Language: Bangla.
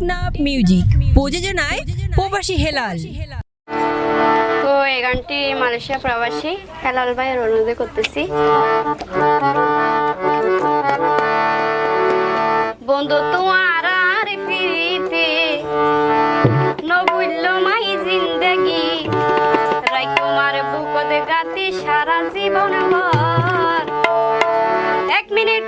টেকনাফ মিউজিক প্রযোজনায় প্রবাসী হেলাল। তো এই গানটি মালয়েশিয়া প্রবাসী হেলাল ভাইয়ের অনুরোধে করতেছি। বন্ধু, তোমার আর ফিরিতে নবুল্য মাই জিন্দগি। রাই তোমার বুকত গাতি সারা জীবন ভর। এক মিনিট